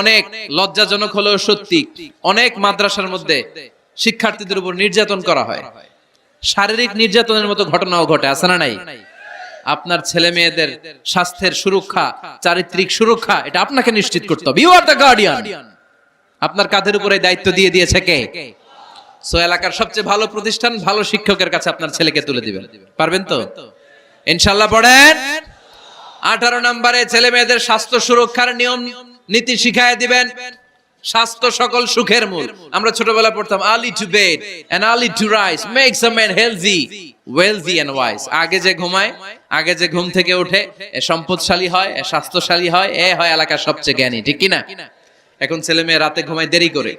অনেক লজ্জাজনক হলেও সত্যি, অনেক মাদ্রাসার মধ্যে শিক্ষার্থীদের উপর নির্যাতন করা হয়। শারীরিক নির্যাতনের মতো ঘটনাও ঘটে, আছে না নাই? আপনার ছেলে মেয়েদের স্বাস্থ্যের সুরক্ষা, চারিত্রিক সুরক্ষা, এটা আপনাকে নিশ্চিত করতে হবে। ইউ আর দ্য গার্ডিয়ান আপনার কাঁধের উপরে দায়িত্ব দিয়ে দিয়েছে কে? সো এলাকার সবচেয়ে ভালো প্রতিষ্ঠান, ভালো শিক্ষকের কাছে আপনার ছেলেকে তুলে দিবেন। পারবেন তো? ইনশাল্লাহ পড়েন। আঠারো নম্বরে ছেলে মেয়েদের স্বাস্থ্য সুরক্ষার নিয়ম নীতি শিখায় দিবেন। স্বাস্থ্য সকল সুখের মূল। আমরা ছোটবেলা পড়তাম early to bed and early to rise makes a man healthy wealthy and wise আগে যে ঘুমায়, আগে যে ঘুম থেকে ওঠে এ সম্পদশালী হয়, এ স্বাস্থ্যশালী হয়, এ হয় এলাকার সবচেয়ে জ্ঞানী, ঠিক কিনা? এখন ছেলে মেয়ে রাতে ঘুমায় দেরি করে।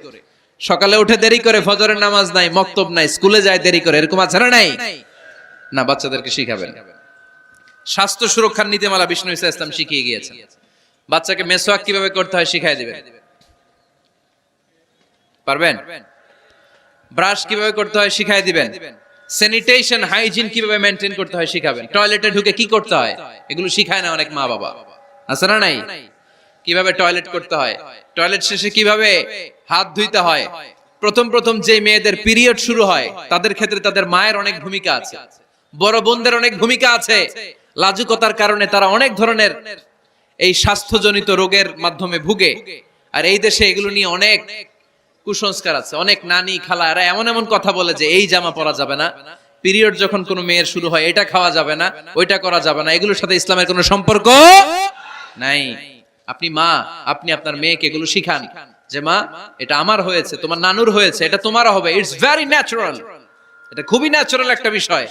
সকালে উঠে দেরি করে, ফজরের নামাজ নাই, মক্তব নাই, স্কুলে যায় দেরি করে, এরকম আছে না নাই? না, বাচ্চাদেরকে শিখাবেন। স্বাস্থ্য সুরক্ষার নীতিমালা বিষ্ণু ইসা ইসলাম শিখিয়ে গিয়েছেন। বাচ্চাকে মেসোয়াক কীভাবে করতে হয় শিখাই দিবেন। পারবেন? ব্রাশ কীভাবে করতে হয় শিখাই দিবেন। স্যানিটেশন, হাইজিন কীভাবে মেনটেন করতে হয় শিখাবেন। টয়লেটে ঢুকে কি করতে হয়? এগুলো শিখায় না অনেক মা বাবা। আছে না নাই? কীভাবে টয়লেট করতে হয়? টয়লেট শেষে কীভাবে হাত ধুইতে হয়? প্রথম প্রথম যে মেয়েদের পিরিয়ড শুরু হয়, তাদের ক্ষেত্রে তাদের মায়ের অনেক ভূমিকা আছে। বড় বোনদের অনেক ভূমিকা আছে। লাজুকতার কারণে তারা অনেক ধরনের এই স্বাস্থ্যজনিত রোগের মাধ্যমে ভুগে। আর এই দেশে এগুলো নিয়ে অনেক কুসংস্কার আছে। অনেক নানি খালা এরা এমন এমন কথা বলে যে এই জামা পরা যাবে না। পিরিয়ড যখন কোনো মেয়ের শুরু হয়, এটা খাওয়া যাবে না, ওইটা করা যাবে না। এগুলোর সাথে ইসলামের কোনো সম্পর্ক নাই। আপনি মা, আপনি আপনার মেয়েকে এগুলো শিখান যে, মা, এটা আমার হয়েছে, তোমার নানুর হয়েছে, এটা তোমারও হবে। ইটস ভেরি ন্যাচারাল এটা খুবই ন্যাচারাল একটা বিষয়।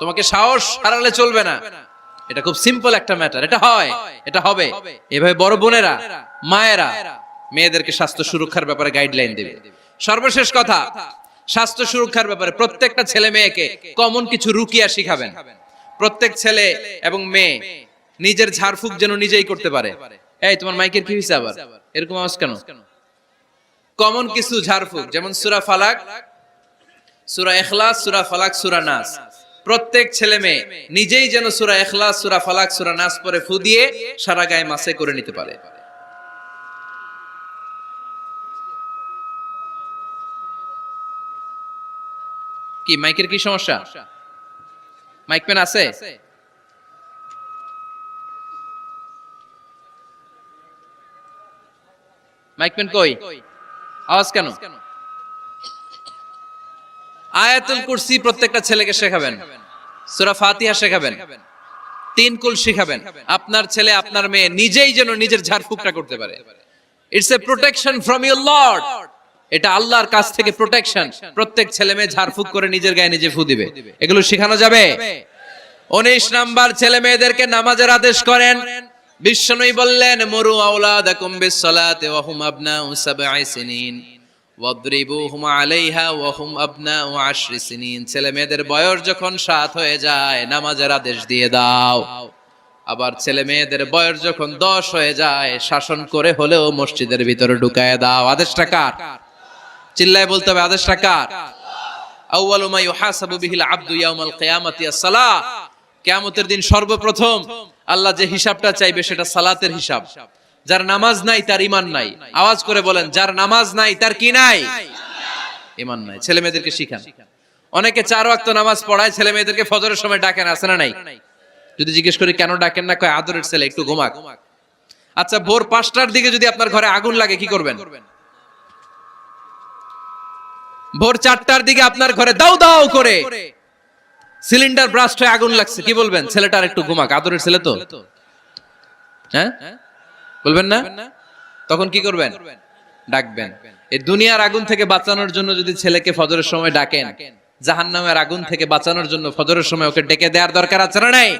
তোমাকে সাহস হারালে চলবে না। এটা খুব সিম্পল একটা ম্যাটার এটা হয়। এটা হবে। এভাবে বড় বোনেরা, মায়েরা মেয়েদেরকে স্বাস্থ্য সুরক্ষার ব্যাপারে গাইডলাইন দেবে। সর্বশেষ কথা, স্বাস্থ্য সুরক্ষার ব্যাপারে প্রত্যেকটা ছেলে মেয়েকে কমন কিছু রুকিয়া শিখাবেন। প্রত্যেক ছেলে এবং মেয়ে নিজের ঝাড়ফুঁক যেন নিজেই করতে পারে। এই, তোমার মাইকের কি হয়েছে আবার? এরকম আওয়াজ কেন? কমন কিছু ঝাড়ফুঁক, যেমন সুরা ফালাক, সুরা এখলাস সুরা ফালাক, সুরা নাস। প্রত্যেক ছেলে মেয়ে নিজেই যেন সুরা এখলাস সুরা ফালাক, সুরা নাস পরে ফু দিয়ে সারা গায়ে মাসে করে নিতে পারে। কি, মাইকের কি সমস্যা? মাইক পেন আছে? মাইক পেন কই? আওয়াজ কেন? আয়াতুল কুরসি প্রত্যেকটা ছেলেকে শেখাবেন। সূরা ফাতিহা শেখাবেন। তিন কুল শেখাবেন। আপনার ছেলে, আপনার মেয়ে নিজেই যেন নিজের ঝাড়ফুঁকটা করতে পারে। It's a protection from your lord এটা আল্লাহর কাছ থেকে প্রোটেকশন প্রত্যেক ছেলে মেয়ে ঝাড়ফুঁক করে নিজের গায়ে নিজে ফু দিবে। এগুলো শেখানো যাবে? উনিশ নাম্বার ছেলে মেয়েদেরকে নামাজের আদেশ করেন। বিশ্বনবী বললেন, মরু আওলাদাকুম বিসসালাতি ওয়া হুম আবনাউ সাবঈ সিনিন। ছেলে মেয়েদের বয়স যখন সাত হয়ে যায়, নামাজের আদেশ দিয়ে দাও। আবার ছেলে মেয়েদের বয়স যখন দশ হয়ে যায়, শাসন করে হলেও মসজিদের ভিতরে ঢুকায় দাও। আদেশটা কার? চিল্লায় বলতে হবে, আদেশটা কার? দিন সর্বপ্রথম আল্লাহ যে হিসাবটা চাইবে সেটা সালাতের হিসাব। যার নামাজ নাই, তার ইমান নাই। আওয়াজ করে বলেন, যার নামাজ নাই, তার কি নাই? ঈমান নাই। ছেলে মেয়েদেরকে শিখান। অনেকে চার ওয়াক্ত নামাজ পড়ায় ছেলে মেয়েদেরকে ফজরের সময় ডাকেন আসে না নাই? যদি জিজ্ঞেস করি, কেন ডাকেন না? কয়, আদরের ছেলে, একটু ঘুমাক। আচ্ছা ভোর পাঁচটার দিকে যদি আপনার ঘরে আগুন লাগে, কি করবেন? ভোর চারটার দিকে আপনার ঘরে দাও দাও করে সিলিন্ডার ব্রাস্ট হয়ে আগুন লাগছে, কি বলবেন? ছেলেটার একটু ঘুমাক। আদরের ছেলে তো? হ্যাঁ? বলবেন না? তখন কি করবেন? ডাকবেন। এই দুনিয়ার আগুন থেকে বাঁচানোর জন্য যদি ছেলেকে ফজরের সময় ডাকেন, জাহান্নামের আগুন থেকে বাঁচানোর জন্য ফজরের সময় ওকে ডেকে দেওয়ার দরকার আছে না নাই?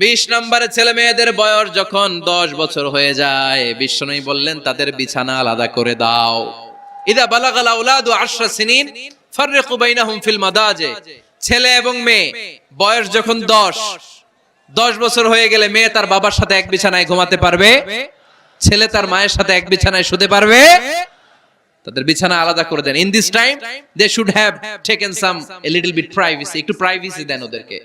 বিশ নম্বরে ছেলে মেয়েদের বয়স যখন দশ বছর হয়ে যায় বিশ্বনবী বললেন, তাদের বিছানা আলাদা করে দাও। ইদা বালাগাল আউলাদু আশরা সিনিন, ফাররিকু বাইনাহুম ফিল মাদাজে। ছেলে এবং মেয়ে, বয়স যখন দশ দশ বছর হয়ে গেলে মেয়ে তার বাবার সাথে এক বিছানায় ঘুমাতে পারবে। ছেলে তার মায়ের সাথে এক বিছানায় শুতে পারবে। তাদের বিছানা আলাদা করে দেন। In this time they should have taken some a little bit privacy একটু প্রাইভেসি দেন ওদেরকে।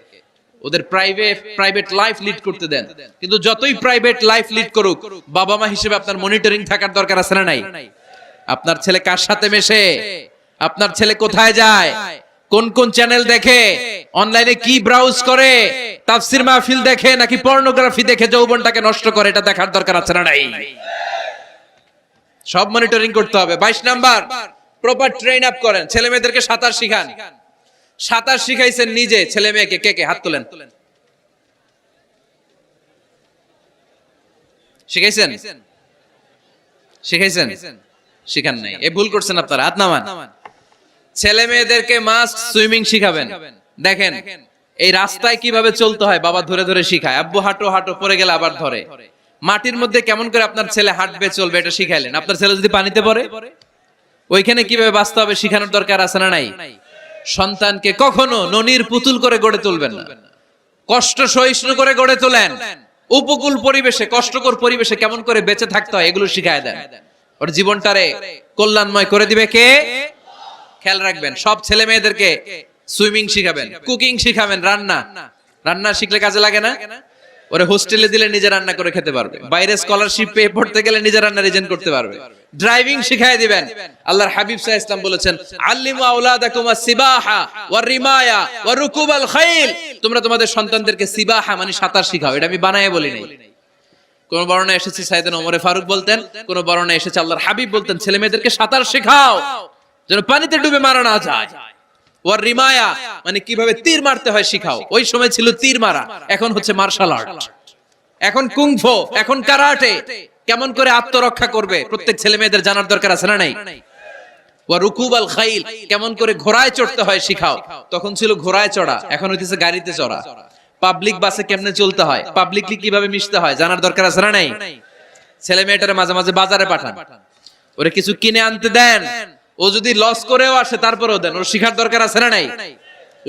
ওদের প্রাইভেট প্রাইভেট লাইফ লিড করতে দেন। কিন্তু যতই প্রাইভেট লাইফ লিড করুক বাবা মা হিসেবে আপনার মনিটরিং থাকার দরকার আছে না নাই? আপনার ছেলে কার সাথে মেশে? আপনার ছেলে কোথায় যায়? কোন কোন চ্যানেল দেখে? অনলাইনে কি ব্রাউজ করে? তাফসির মাহফিল দেখে নাকি পর্নোগ্রাফি দেখে যৌবনটাকে নষ্ট করে, এটা দেখার দরকার আছে না নাই? সব মনিটরিং করতে হবে। বাইশ নাম্বার প্রপার ট্রেন আপ করেন। ছেলে মেয়েদেরকে সাঁতার শিখান। সাঁতার শিখাইছেন নিজে, ছেলে মেয়েকে। কে কে? হাত তোলেন। শিখাইছেন? শিখাইছেন? শিখান নাই। এ ভুল করছেন আপনারা। হাত নামান। ছেলে মেয়েদেরকে মাস্ট সুইমিং শিখাবেন। দেখেন। এই রাস্তায় কীভাবে চলতে হয়, বাবা ধরে ধরে শিখায়। আব্বু হাঁটো হাঁটো পরে গেলে আবার ধরে। মাটির মধ্যে কেমন করে আপনার ছেলে হাঁটবে, চলবে, এটা শিখাইলেন। আপনার ছেলে যদি পানিতে পড়ে? ওইখানে কীভাবে বাঁচতে হবে শিখানোর দরকার আছে না নাই? সন্তানকে কখনো ননির পুতুল করে গড়ে তুলবেন না। কষ্ট সহিষ্ণু করে গড়ে তোলেন। উপকূল পরিবেশে, কষ্টকর পরিবেশে কেমন করে বেঁচে থাকতে হয়, এগুলো শিখায় দেন। ওর জীবনটারে কল্যাণময় করে দিবে কে? খেয়াল রাখবেন, সব ছেলে মেয়েদেরকে সুইমিং শিখাবেন কুকিং শিখাবেন, রান্না। রান্না শিখলে কাজে লাগে না? ওরে হোস্টেলে দিলে নিজে রান্না করে খেতে পারবে। বাইরে স্কলারশিপ পেয়ে পড়তে গেলে নিজে রান্না রিজেন করতে পারবে। ড্রাইভিং শিখাই দিবেন। আল্লাহর হাবিব সাহেব ইসলাম বলেছেন, আল্লিমু আওলাদাকুম সিবাহা ওয়া রিমায়া ওয়া রুকুবাল খাইল। তোমরা তোমাদের সন্তানদেরকে সিবাহা মানে সাঁতার শিখাও, এটা আমি বানায়ে বলি নাই। কোন বর্ণনা এসেছে সাইদান ওমরে ফারুক বলতেন, কোন বর্ণনা এসেছে আল্লাহর হাবিব বলতেন ছেলে মেয়েদেরকে সাঁতার শেখাও, যেন পানিতে ডুবে মারা না যায়। ওর রিমায়া মানে কীভাবে তীর মারতে হয় শিখাও। ওই সময় ছিল তীর মারা, এখন হচ্ছে মার্শাল আর্ট এখন কুংফো, এখন কারাটে, কেমন করে আত্মরক্ষা করবে? প্রত্যেক ছেলে মেয়েদের জানার দরকার আছে না নাই? কেমন করে ঘোড়ায় চড়তে হয় শিখাও। তখন ছিল ঘোড়ায় চড়া, এখন হইতেছে গাড়িতে চড়া। পাবলিক বাসে কেমনে চলতে হয়? পাবলিকলি কীভাবে মিশতে হয়? জানার দরকার আছে না নাই? ছেলে মেয়েটারে মাঝে মাঝে বাজারে পাঠান। ওরে কিছু কিনে আনতে দেন। ও যদি লস করেও আসে, তারপরেও দেন। ওর শিখার দরকার আছে না নাই?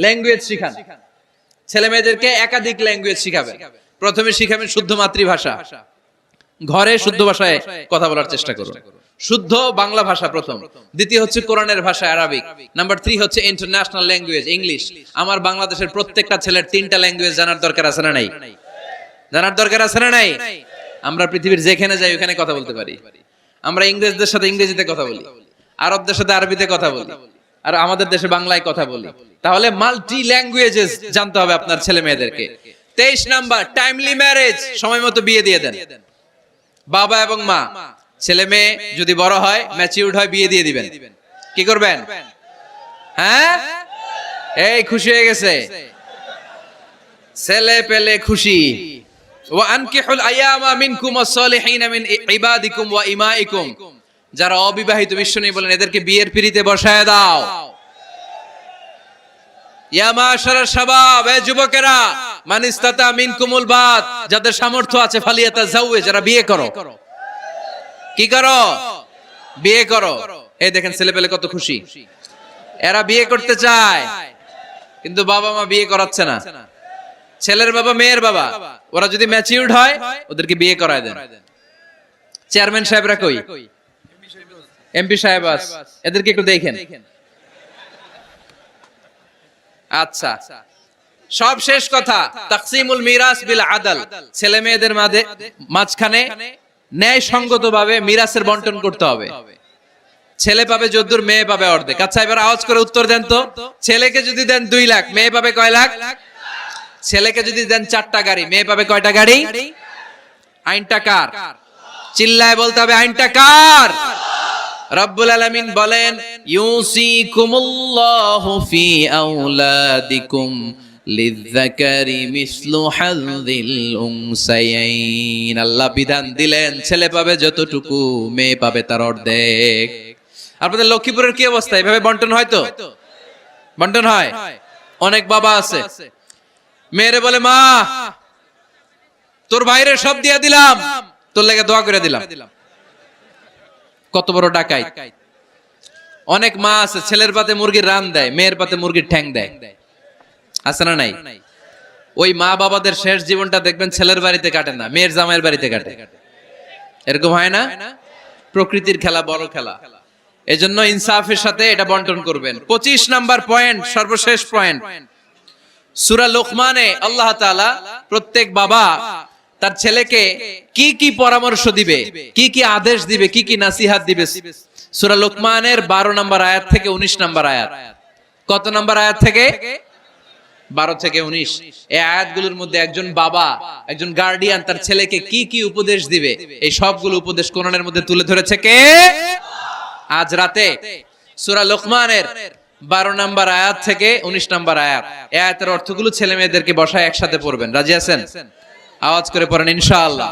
ল্যাঙ্গুয়েজ শিখান। ছেলে মেয়েদেরকে একাধিক ল্যাঙ্গুয়েজ শিখাবেন প্রথমে শিখাবেন শুদ্ধ মাতৃভাষা। ঘরে শুদ্ধ ভাষায় কথা বলার চেষ্টা করুন। শুদ্ধ বাংলা ভাষা প্রথম। দ্বিতীয় হচ্ছে কোরআনের ভাষা আরবিক নাম্বার থ্রি হচ্ছে ইন্টারন্যাশনাল ল্যাঙ্গুয়েজ ইংলিশ আমার বাংলাদেশের প্রত্যেকটা ছেলের তিনটা ল্যাঙ্গুয়েজ জানার দরকার আছে না নাই? জানার দরকার আছে না নাই? আমরা পৃথিবীর যেখানে যাই, ওখানে কথা বলতে পারি। আমরা ইংরেজদের সাথে ইংরেজিতে কথা বলি। আরবদের সাথে আরবিতে কথা বলি, আর আমাদের দেশে বাংলায় কথা বলি। তাহলে মাল্টি ল্যাঙ্গুয়েজেস জানতে হবে আপনার ছেলে মেয়েদেরকে। তেইশ নাম্বার টাইমলি ম্যারেজ সময় মতো বিয়ে দিয়ে দেন। বাবা এবং মা, ছেলে মেয়ে যদি বড় হয় ম্যাচিউরড হয়, বিয়ে দিয়ে দিবেন। কি করবেন? হ্যাঁ? এই খুশি হয়ে গেছে। ছেলে পেলে খুশি। ওয়া আনকিহুল আয়ামা মিনকুম ওয়াস-সালিহিন মিন ইবাদিকুম ওয়া ইমাইকুম যারা অবিবাহিত বিশ্ব নেই বলেন, এদেরকে বিয়ের পিড়িতে বসায় দাও। কিন্তু বাবা মা বিয়ে করাচ্ছে না। ছেলের বাবা, মেয়ের বাবা, ওরা যদি ম্যাচিউরড হয়, ওদেরকে বিয়ে করায় দেন। চেয়ারম্যান সাহেবরা কই? এমপি সাহেব আস, এদেরকে একটু দেখেন। আচ্ছা সব শেষ কথা, তাকসিমুল মিরাস বিল আদাল, ছেলে মেয়েদের মাঝে, মাঝখানে ন্যায় সঙ্গত ভাবে মিরাসের বন্টন করতে হবে। ছেলে পাবে যদ্দুর, মেয়ে পাবে অর্ধেক। আচ্ছা এবার আওয়াজ করে উত্তর দেন তো। ছেলেকে যদি দেন দুই লাখ, মেয়ে পাবে কয় লাখ? ছেলেকে যদি দেন চারটা গাড়ি, মেয়ে পাবে কয়টা গাড়ি? আইনটা কার? চিল্লায় বলতে হবে, আইনটা কার? রব্বুল আলামিন বলেন, ইউসিকুমুল্লাহু ফি আল্লাহ বিধান দিলেন, ছেলে পাবে যতটুকু, মেয়ে পাবে তার অর্ধেক। আপনাদের লক্ষ্মীপুরের কি অবস্থা? এভাবে বন্টন হয় তো? বন্টন হয়? অনেক বাবা আছে। মেয়েরে বলে, মা, তোর ভাইরে সব দিয়া দিলাম, তোর লেগে দোয়া করে দিলাম। কত বড় ডাকাই? অনেক মা আছে, ছেলের পাতে মুরগির রান দেয়, মেয়ের পাতে মুরগির ঠ্যাং দেয়। আছে না নাই? ওই মা বাবাদের শেষ জীবনটা দেখবেন ছেলের বাড়িতে কাটে না, মেয়ের জামাইয়ের বাড়িতে কাটে। এরকম হয় না? প্রকৃতির খেলা, বড় খেলা। এজন্য ইনসাফের সাথে এটা বন্টন করবেন। পঁচিশ নাম্বার পয়েন্ট, সর্বশেষ পয়েন্ট। সুরা লোকমানে আল্লাহ প্রত্যেক বাবা তার ছেলেকে কি কি পরামর্শ দিবে? কি কি আদেশ দিবে? কি কি নাসিহাত দিবে? সুরা লোকমানের বারো নম্বর আয়াত থেকে উনিশ নম্বর আয়াত। কত নম্বর আয়াত থেকে? বারো থেকে উনিশ। এই আয়াতগুলোর মধ্যে একজন বাবা, একজন গার্ডিয়ান তার ছেলেকে কি কি উপদেশ দিবে? এই সবগুলো উপদেশ কোরআনের মধ্যে তুলে ধরেছে কে? আজ রাতে সুরা লোকমানের বারো নাম্বার আয়াত থেকে উনিশ নাম্বার আয়াত। এই আয়াতের অর্থগুলো ছেলে মেয়েদেরকে বসায় একসাথে পড়বেন। রাজি আছেন? আওয়াজ করে পড়েন, ইনশাআল্লাহ।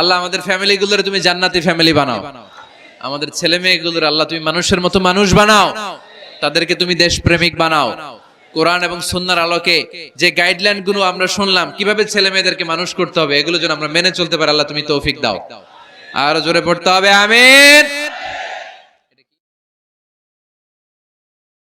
আল্লাহ আমাদের ফ্যামিলি গুলোর তুমি জান্নাতি ফ্যামিলি বানাও। আমাদের ছেলে মেয়েগুলোর আল্লাহ তুমি মানুষের মতো মানুষ বানাও। তাদেরকে তুমি দেশপ্রেমিক বানাও। কোরআন এবং সুন্নার আলোকে যে গাইডলাইনগুলো আমরা শুনলাম, কীভাবে ছেলে মেয়েদেরকে মানুষ করতে হবে, এগুলো যেন আমরা মেনে চলতে পারি, আল্লাহ তুমি তৌফিক দাও। আর জোরে পড়তে হবে, আমিন।